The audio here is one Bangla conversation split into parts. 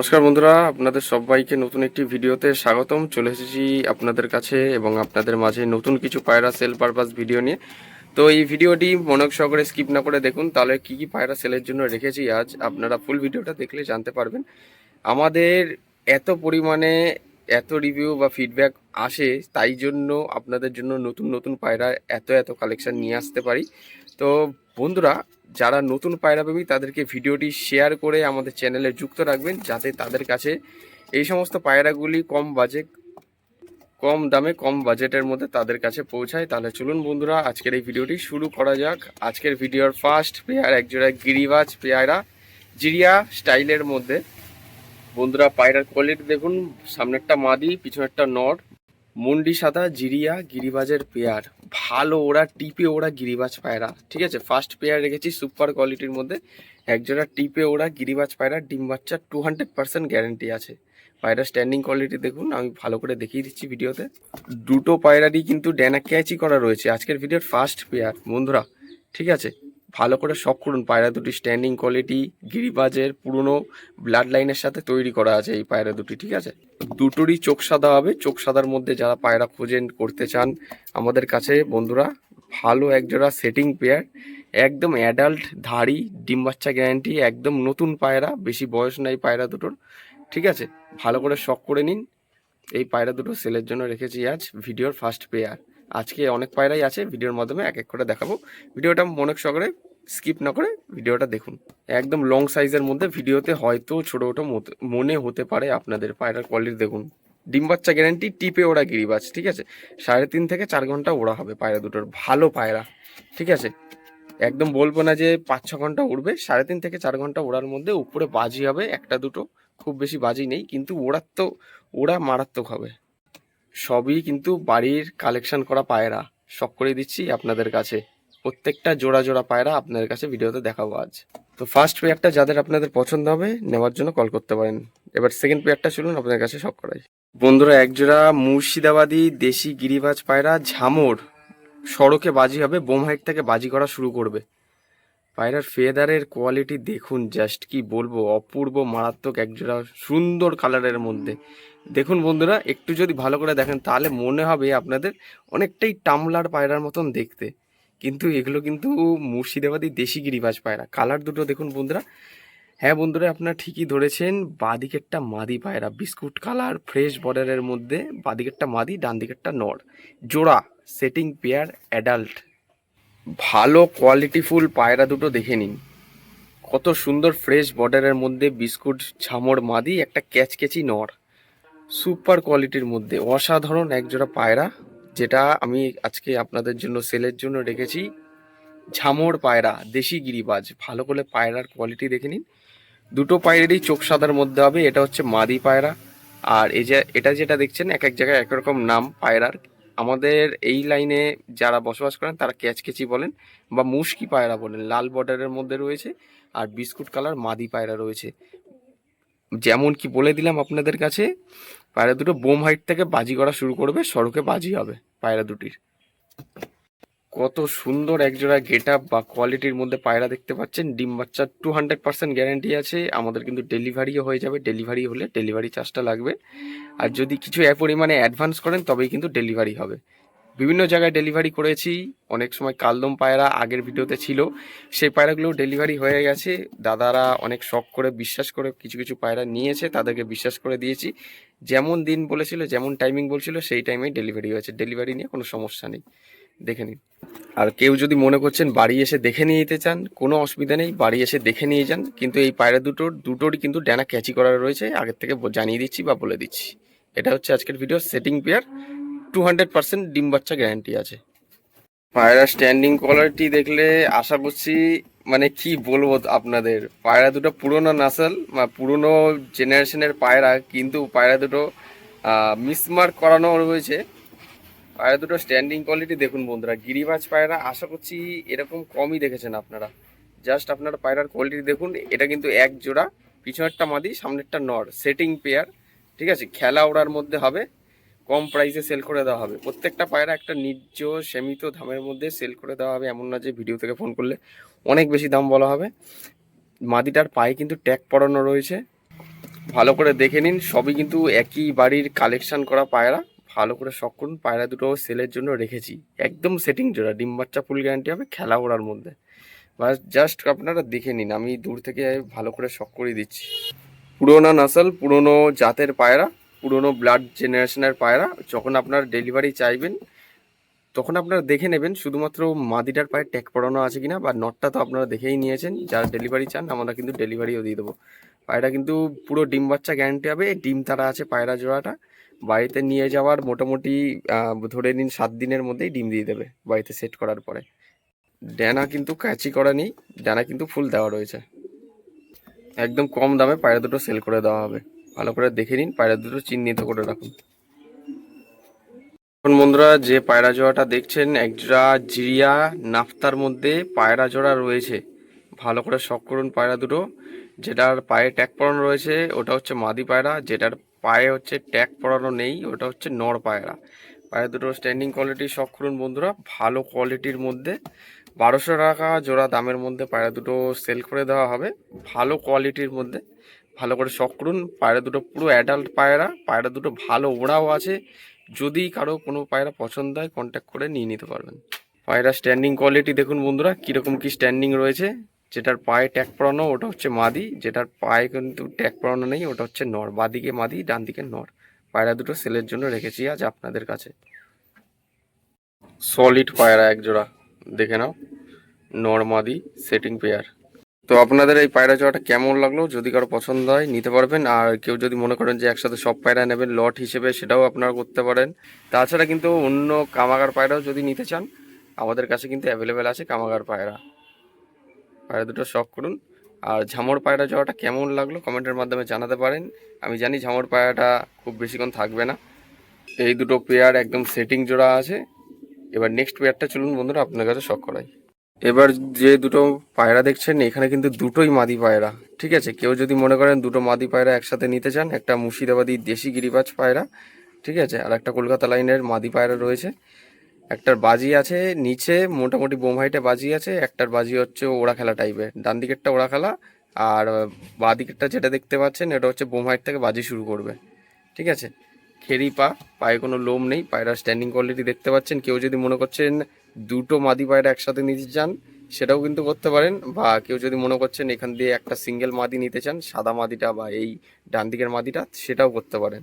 নমস্কার বন্ধুরা, আপনাদের সবাইকে নতুন একটি ভিডিওতে স্বাগতম। চলে এসেছি আপনাদের কাছে এবং আপনাদের মাঝে নতুন কিছু পায়রা সেল পারপাস ভিডিও নিয়ে। তো এই ভিডিওটি মনোযোগ সহকারে স্কিপ না করে দেখুন, তাহলে কি কি পায়রা সেলের জন্য রেখেছি আজ আপনারা ফুল ভিডিওটা দেখলে জানতে পারবেন। আমাদের এত পরিমাণে এত রিভিউ বা ফিডব্যাক আসে, তাই জন্য আপনাদের জন্য নতুন নতুন পায়রা এত এত কালেকশন নিয়ে আসতে পারি। তো বন্ধুরা, যারা নতুন পায়রা প্রেমী তাদেরকে ভিডিওটি শেয়ার করে আমাদের চ্যানেলে যুক্ত রাখবেন, যাতে তাদের কাছে এই সমস্ত পায়রাগুলি কম বাজেট কম দামে, কম বাজেটের মধ্যে তাদের কাছে পৌঁছায়। তাহলে চলুন বন্ধুরা, আজকের এই ভিডিওটি শুরু করা যাক। আজকের ভিডিওর ফার্স্ট পেয়ার একজোড়া গিরিবাজ পেয়ারা, জিরিয়া স্টাইলের মধ্যে। বন্ধুরা, পায়রার কোয়ালিটি দেখুন, সামনেরটা মাদি, পিছনেরটা নর। মুন্ডি সাদা, জিরিয়া, গিরিবাজের পেয়ার। ভালো ওরা, টিপে ওরা গিরিবাজ পায়রা, ঠিক আছে? ফার্স্ট পেয়ার রেখেছি সুপার কোয়ালিটির মধ্যে। একজোড়া টিপে ওরা গিরিবাজ পায়রা, ডিম বাচ্চা টু হান্ড্রেড পার্সেন্ট গ্যারেন্টি আছে। পায়রা স্ট্যান্ডিং কোয়ালিটি দেখুন, আমি ভালো করে দেখিয়ে দিচ্ছি ভিডিওতে। দুটো পায়রারই কিন্তু ড্যানা ক্যাচই করা রয়েছে। আজকের ভিডিওর ফার্স্ট পেয়ার বন্ধুরা, ঠিক আছে? ভালো করে শখ করুন। পায়রা দুটি স্ট্যান্ডিং কোয়ালিটি গিরিবাজের পুরনো ব্লাড লাইনের সাথে তৈরি করা আছে এই পায়রা দুটি, ঠিক আছে? দুটোরই চোখ সাদা হবে। চোখ সাদার মধ্যে যারা পায়রা খোঁজেন, করতে চান, আমাদের কাছে বন্ধুরা, ভালো একজোড়া সেটিং পেয়ার একদম অ্যাডাল্ট ধাড়ি, ডিম বাচ্চা গ্যারান্টি একদম নতুন পায়রা, বেশি বয়স নাই পায়রা দুটোর, ঠিক আছে? ভালো করে শখ করে নিন। এই পায়রা দুটো সেলের জন্য রেখেছি আজ, ভিডিওর ফার্স্ট পেয়ার আজকে অনেক পায়রাই আছে, ভিডিওর মাধ্যমে এক এক করে দেখাবো। ভিডিওটা মনে সহকারে স্কিপ না করে ভিডিওটা দেখুন। একদম লং সাইজের মধ্যে ভিডিওতে হয়তো ছোটো মত- মনে হতে পারে আপনাদের পায়রার কোয়ালিটি দেখুন। ডিম বাচ্চা গ্যারান্টি টিপে ওরা গিরিবাজ, ঠিক আছে? সাড়ে তিন থেকে চার ঘণ্টা ওড়া হবে পায়রা দুটোর, ভালো পায়রা, ঠিক আছে? একদম বলব না যে পাঁচ ছ ঘণ্টা উড়বে, সাড়ে তিন থেকে চার ঘণ্টা ওড়ার মধ্যে উপরে বাজি হবে, একটা দুটো, খুব বেশি বাজি নেই, কিন্তু ওড়ার তো, ওড়া মারাত্মক হবে। সবই কিন্তু বাড়ির কালেকশন করা পায়রা। শখ করে দিচ্ছি আপনাদের কাছে। প্রত্যেকটা জোড়া জোড়া পায়রা আপনাদের কাছে ভিডিওতে দেখাবো আজ। তো ফার্স্ট পেয়ারটা যাদের আপনাদের পছন্দ হবে, নেওয়ার জন্য কল করতে পারেন। এবার সেকেন্ড পেয়ারটা চলুন আপনাদের কাছে সব করাই। বন্ধুরা একজোড়া মুর্শিদাবাদী দেশি গিরিবাজ পায়রা ঝামর সড়কে বাজি হবে, বোম হাইট থেকে বাজি করা শুরু করবে। পায়রার ফেদারের কোয়ালিটি দেখুন জাস্ট কি বলব, অপূর্ব, মারাত্মক একজোড়া সুন্দর কালারের মধ্যে। দেখুন বন্ধুরা, একটু যদি ভালো করে দেখেন, তাহলে মনে হবে আপনাদের অনেকটাই টামলার পায়রার মতন দেখতে। কিন্তু এগুলো কিন্তু মুর্শিদাবাদী দেশি গিরিবাজ পায়রা। কালার দুটো দেখুন বন্ধুরা। হ্যাঁ বন্ধুরা, আপনারা ঠিকই ধরেছেন, বাদিকেরটা মাদি পায়রা। বিস্কুট কালার, ফ্রেশ বর্ডারের মধ্যে বাদিকেরটা মাদি ডান দিকেরটা নর। জোড়া, সেটিং পেয়ার, অ্যাডাল্ট। ভালো কোয়ালিটিফুল পায়রা দুটো দেখে নিন। কত সুন্দর ফ্রেশ বর্ডারের মধ্যে বিস্কুট, ঝামর মাদি, একটা ক্যাচকেচি নর। সুপার কোয়ালিটির মধ্যে অসাধারণ একজোড়া পায়রা, যেটা আমি আজকে আপনাদের জন্য সেলের জন্য রেখেছি। ঝামর পায়রা, দেশি গিরিবাজ, ভালো করে পায়রার কোয়ালিটি দেখে নিন। দুটো পায়রারই চোখ সাদার মধ্যে হবে, এটা হচ্ছে মাদি পায়রা। আর এই যে, এটা যেটা দেখছেন, এক এক জায়গায় একরকম নাম পায়রার। আমাদের এই লাইনে যারা বসবাস করেন, তারা ক্যাচকেচি বলেন বা মুশকি পায়রা বলেন, লাল বর্ডারের মধ্যে রয়েছে। আর বিস্কুট কালার মাদি পায়রা রয়েছে। যেমন কি বলে দিলাম আপনাদের কাছে, পায়রা দুটো বোম হাইট থেকে বাজি করা শুরু করবে, সড়কে বাজি হবে পায়রা দুটির। কত সুন্দর একজোড়া গেট আপ বা কোয়ালিটির মধ্যে পায়রা দেখতে পাচ্ছেন, ডিম বাচ্চার টু হান্ড্রেড পার্সেন্ট গ্যারান্টি আছে, আমাদের কিন্তু ডেলিভারিও হয়ে যাবে, ডেলিভারি হলে ডেলিভারি চার্জটা লাগবে। আর যদি কিছু পরিমাণে অ্যাডভান্স করেন, তবেই কিন্তু ডেলিভারি হবে। বিভিন্ন জায়গায় ডেলিভারি করেছি। অনেক সময় কালদম পায়রা আগের ভিডিওতে ছিল। সেই পায়রাগুলো ডেলিভারি হয়ে গেছে। দাদারা অনেক শখ করে, বিশ্বাস করে কিছু কিছু পায়রা নিয়েছে, তাদেরকে বিশ্বাস করে দিয়েছি। যেমন দিন বলেছিল, যেমন টাইমিং বলছিল, সেই টাইমেই ডেলিভারি হয়েছে। ডেলিভারি নিয়ে কোনো সমস্যা নেই। দেখে নিন। আর কেউ যদি মনে করছেন বাড়ি এসে দেখে নিয়ে যেতে চান, কোনো অসুবিধা নেই, বাড়ি এসে দেখে নিয়ে যান। কিন্তু এই পায়রা দুটোর দুটোরই কিন্তু ডানা ক্যাচি করা রয়েছে। আগের থেকে জানিয়ে দিচ্ছি বা বলে দিচ্ছি। এটা হচ্ছে আজকের video setting pair to hundred percent ডিম বাচ্চা গ্যারান্টি আছে। পায়রা স্ট্যান্ডিং কোয়ালিটি দেখলে আশা করছি মানে কি বলব আপনাদের, পায়রা দুটো পুরনো নাসল পুরনো জেনারেশনের পায়রা, কিন্তু পায়রা দুটো মিসমার্ক করানো রয়েছে। পায়রা দুটো স্ট্যান্ডিং কোয়ালিটি দেখুন বন্ধুরা, গিরিবাজ পায়রা, আশা করছি এরকম কমই দেখেছেন আপনারা। জাস্ট আপনারা পায়রার কোয়ালিটি দেখুন, এটা কিন্তু এক জোড়া, পিছনেরটা মাদি, সামনেরটা নর সেটিং পেয়ার ঠিক আছে? খেলা ওড়ার মধ্যে হবে। কম প্রাইসে সেল করে দেওয়া হবে। প্রত্যেকটা পায়রা একটা নির্জ সীমিত দামের মধ্যে সেল করে দেওয়া হবে, এমন না যে ভিডিও থেকে ফোন করলে অনেক বেশি দাম বলা হবে। মাদিটার পায়ে কিন্তু ট্যাগ পড়ানো রয়েছে। ভালো করে দেখে নিন, সবই কিন্তু একই বাড়ির কালেকশন করা পায়রা। ভালো করে শখ করুন, পায়রা দুটো সেলের জন্য রেখেছি। একদম সেটিং জোড়া, ডিম বাচ্চা ফুল গ্যারান্টি হবে, খেলা ওড়ার মধ্যে। বাস জাস্ট আপনারা দেখে নিন, আমি দূর থেকে ভালো করে শখ করে দিচ্ছি। পুরোনো নাসল, পুরোনো জাতের পায়রা। পুরোনো ব্লাড জেনারেশনের পায়রা, যখন আপনার ডেলিভারি চাইবেন, তখন আপনারা দেখে নেবেন শুধুমাত্র মাদিটার পায়ে ট্যাগ পড়ানো আছে কিনা বা নটটা তো আপনারা দেখেই নিয়েছেন। যারা ডেলিভারি চান, আমরা কিন্তু ডেলিভারিও দিয়ে দেবো। পায়রা কিন্তু পুরো ডিম বাচ্চা গ্যারান্টি হবে। ডিম তারা আছে পায়রা জোড়াটা। বাড়িতে নিয়ে যাওয়ার মোটামুটি ধরে নিন সাত দিনের মধ্যেই ডিম দিয়ে দেবে বাড়িতে সেট করার পরে। ডানা কিন্তু ক্যাচি করা নেই। ডানা কিন্তু ফুল দেওয়া রয়েছে। একদম কম দামে পায়রা দুটো সেল করে দেওয়া হবে। ভালো করে দেখে নিন, পায়রা দুটো চিহ্নিত করে রাখুন। এখন বন্ধুরা, যে পায়রা জোড়াটা দেখছেন একজোড়া জিরিয়া নাফতার মধ্যে পায়রা জোড়া রয়েছে। ভালো করে শখ করুন পায়রা দুটো। যেটার পায়ে ট্যাগ পরানো রয়েছে, ওটা হচ্ছে মাদি পায়রা। যেটার পায়ে হচ্ছে ট্যাগ পরানো নেই, ওটা হচ্ছে নর পায়রা। পায়রা দুটো স্ট্যান্ডিং কোয়ালিটি শখ করুন বন্ধুরা। ভালো কোয়ালিটির মধ্যে বারোশো টাকা জোড়া দামের মধ্যে পায়রা দুটো সেল করে দেওয়া হবে। ভালো কোয়ালিটির মধ্যে। ভালো করে শখ করুন। পায়রা দুটো পুরো অ্যাডাল্ট পায়রা। পায়রা দুটো ভালো ওড়াও আছে। যদি কারও কোনো পায়রা পছন্দ হয় কন্ট্যাক্ট করে নিয়ে নিতে পারবেন। পায়রা স্ট্যান্ডিং কোয়ালিটি দেখুন বন্ধুরা, কীরকম কি স্ট্যান্ডিং রয়েছে। যেটার পায়ে ট্যাগ পরানো, ওটা হচ্ছে মাদি। যেটার পায়ে কিন্তু ট্যাগ পরানো নেই, ওটা হচ্ছে নর, বাদিকে মাদি ডান দিকে নর। পায়রা দুটো সেলের জন্য রেখেছি আজ আপনাদের কাছে। সলিড পায়রা একজোড়া, দেখে নাও। নর, মাদি সেটিং পেয়ার তো আপনাদের এই পায়রা জোড়াটা কেমন লাগল? যদি কারও পছন্দ হয়, নিতে পারবেন। আর কেউ যদি মনে করেন যে একসাথে সব পায়রা নেবেন, লট হিসেবে সেটাও আপনারা করতে পারেন। তাছাড়া কিন্তু অন্য কামাগার পায়রাও যদি নিতে চান, আমাদের কাছে কিন্তু অ্যাভেলেবেল আছে কামাগার পায়রা। পায়রা দুটো শখ করুন। আর ঝামর পায়রা যাওয়াটা কেমন লাগল কমেন্টের মাধ্যমে জানাতে পারেন। আমি জানি ঝামর পায়রাটা খুব বেশিক্ষণ থাকবে না। এই দুটো পেয়ার একদম সেটিং জোড়া আছে। এবার নেক্সট পেয়ারটা চলুন বন্ধুরা, আপনার কাছে শখ করাই। এবার যে দুটো পায়রা দেখছেন, এখানে কিন্তু দুটোই মাদি পায়রা, ঠিক আছে? কেউ যদি মনে করেন দুটো মাদি পায়রা একসাথে নিতে চান, একটা মুর্শিদাবাদি দেশি গিরিবাজ পায়রা, ঠিক আছে? আর একটা কলকাতা লাইনের মাদি পায়রা রয়েছে। একটার বাজি আছে নিচে, মোটামুটি বোম হাইটে বাজি আছে, একটার বাজি হচ্ছে ওড়া খেলা টাইপের ডান দিকেরটা ওড়া খেলা, আর বাঁ দিকেরটা যেটা দেখতে পাচ্ছেন, এটা হচ্ছে বোম হাইট থেকে বাজি শুরু করবে, ঠিক আছে? খেরি পা, পায়ে কোনো লোম নেই পায়রা স্ট্যান্ডিং কোয়ালিটি দেখতে পাচ্ছেন। কেউ যদি মনে করছেন দুটো মাদি পায়রা একসাথে নিতে চান, সেটাও কিন্তু করতে পারেন। বা কেউ যদি মনে করছেন এখান দিয়ে একটা সিঙ্গেল মাদি নিতে চান, সাদা মাদিটা বা এই ডান দিকের মাদিটা, সেটাও করতে পারেন।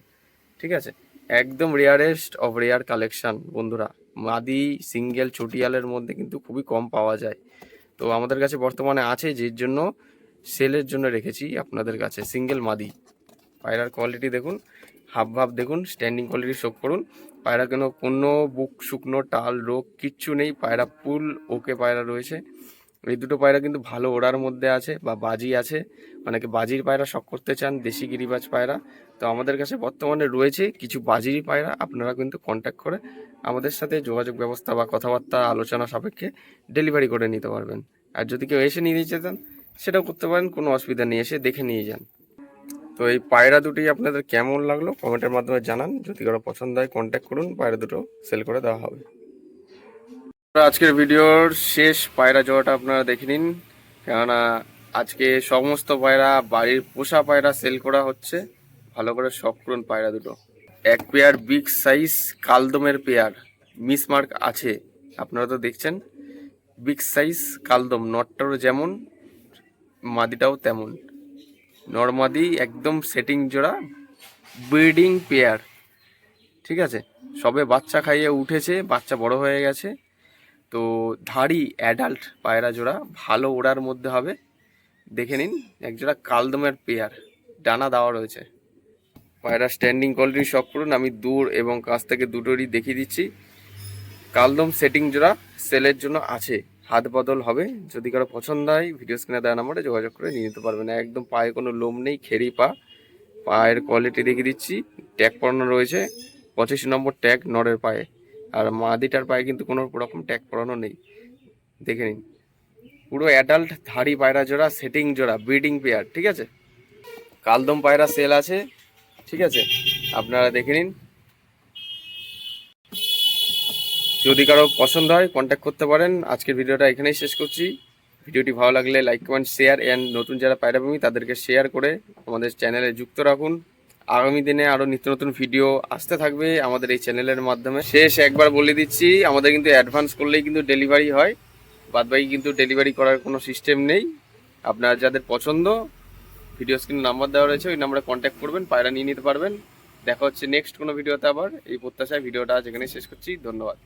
ঠিক আছে? একদম রেয়ারেস্ট অফ রেয়ার কালেকশন বন্ধুরা। মাদি সিঙ্গেল ছুটিয়ালের মধ্যে কিন্তু খুবই কম পাওয়া যায়। তো আমাদের কাছে বর্তমানে আছে, যের জন্য সেলের জন্য রেখেছি আপনাদের কাছে সিঙ্গেল মাদি। পায়রার কোয়ালিটি দেখুন। হাব ভাব দেখুন স্ট্যান্ডিং কোয়ালিটি শোক করুন। পায়রা কেন কোনো বুক, শুকনো, টাল, রোগ, কিচ্ছু নেই, পায়রা ফুল ওকে পায়রা রয়েছে। এই দুটো পায়রা কিন্তু ভালো ওড়ার মধ্যে আছে বা বাজি আছে। অনেকে বাজির পায়রা শখ করতে চান, দেশি গিরিবাজ পায়রা। তো আমাদের কাছে বর্তমানে রয়েছে কিছু বাজির পায়রা, আপনারা কিন্তু কন্ট্যাক্ট করে আমাদের সাথে যোগাযোগ ব্যবস্থা বা কথাবার্তা, আলোচনা সাপেক্ষে ডেলিভারি করে নিতে পারবেন। আর যদি কেউ এসে নিয়ে যেতে চান সেটাও করতে পারেন, কোনো অসুবিধা নেই, এসে দেখে নিয়ে যান। তো এই পায়রা দুটি আপনাদের কেমন লাগল? কমেন্টের মাধ্যমে জানান। যদি কারও পছন্দ হয় কন্ট্যাক্ট করুন। পায়রা দুটো সেল করে দেওয়া হবে। আজকের ভিডিওর শেষ পায়রা জোড়াটা আপনারা দেখে নিন। কেননা আজকে সমস্ত পায়রা, বাড়ির পোষা পায়রা সেল করা হচ্ছে। ভালো করে শখ করুন পায়রা দুটো। এক পেয়ার বিগ সাইজ কালদমের পেয়ার মিসমার্ক আছে। আপনারা তো দেখছেন বিগ সাইজ কালদম, নটটারও যেমন, মাদিটাও তেমন। নর্মাদি একদম সেটিং জোড়া ব্রিডিং পেয়ার ঠিক আছে? সবে বাচ্চা খাইয়ে উঠেছে, বাচ্চা বড় হয়ে গেছে। তো ধাড়ি অ্যাডাল্ট পায়রা জোড়া, ভালো ওড়ার মধ্যে হবে। দেখে নিন একজোড়া কালদমের পেয়ার ডানা দেওয়া রয়েছে। পায়রা স্ট্যান্ডিং কোয়ালিটি সব করুন, আমি দূর এবং কাছ থেকে দুটোরই দেখিয়ে দিচ্ছি। কালদম সেটিং জোড়া সেলের জন্য আছে। হাত বদল হবে। যদি কারও পছন্দ হয় ভিডিও স্ক্রিনে দেওয়া নাম্বারে যোগাযোগ করে নিয়ে নিতে পারবেন। একদম পায়ে কোনো লোম নেই, খেরি পা। পায়ের কোয়ালিটি দেখিয়ে দিচ্ছি। ট্যাগ পরানো রয়েছে। পঁচিশ নম্বর ট্যাগ নরের পায়ে। আর মাদিটার পায়ে কিন্তু কোনো রকম ট্যাগ পরানো নেই। দেখে নিন। পুরো অ্যাডাল্ট ধাড়ি পায়রা জোড়া সেটিং জোড়া ব্রিডিং পেয়ার ঠিক আছে? কালদম পায়রা সেল আছে, ঠিক আছে? আপনারা দেখে নিন। যদি কারও পছন্দ হয় কন্ট্যাক্ট করতে পারেন। আজকের ভিডিওটা এখানেই শেষ করছি। ভিডিওটি ভালো লাগলে লাইক কমেন্ট শেয়ার অ্যান্ড নতুন যারা পায়রা প্রেমী তাদেরকে শেয়ার করে আমাদের চ্যানেলে যুক্ত রাখুন। আগামী দিনে আরও নিত্য নতুন ভিডিও আসতে থাকবে আমাদের এই চ্যানেলের মাধ্যমে। শেষ একবার বলে দিচ্ছি, আমাদের কিন্তু অ্যাডভান্স করলেই কিন্তু ডেলিভারি হয়। বাদবাকি কিন্তু ডেলিভারি করার কোনো সিস্টেম নেই। আপনার যাদের পছন্দ ভিডিও স্ক্রিন নাম্বার দেওয়া রয়েছে, ওই নাম্বারে কন্ট্যাক্ট করবেন, পায়রা নিয়ে নিতে পারবেন। দেখা হচ্ছে নেক্সট কোনো ভিডিওতে আবার। এই প্রত্যাশায় ভিডিওটা আজ এখানে শেষ করছি। ধন্যবাদ।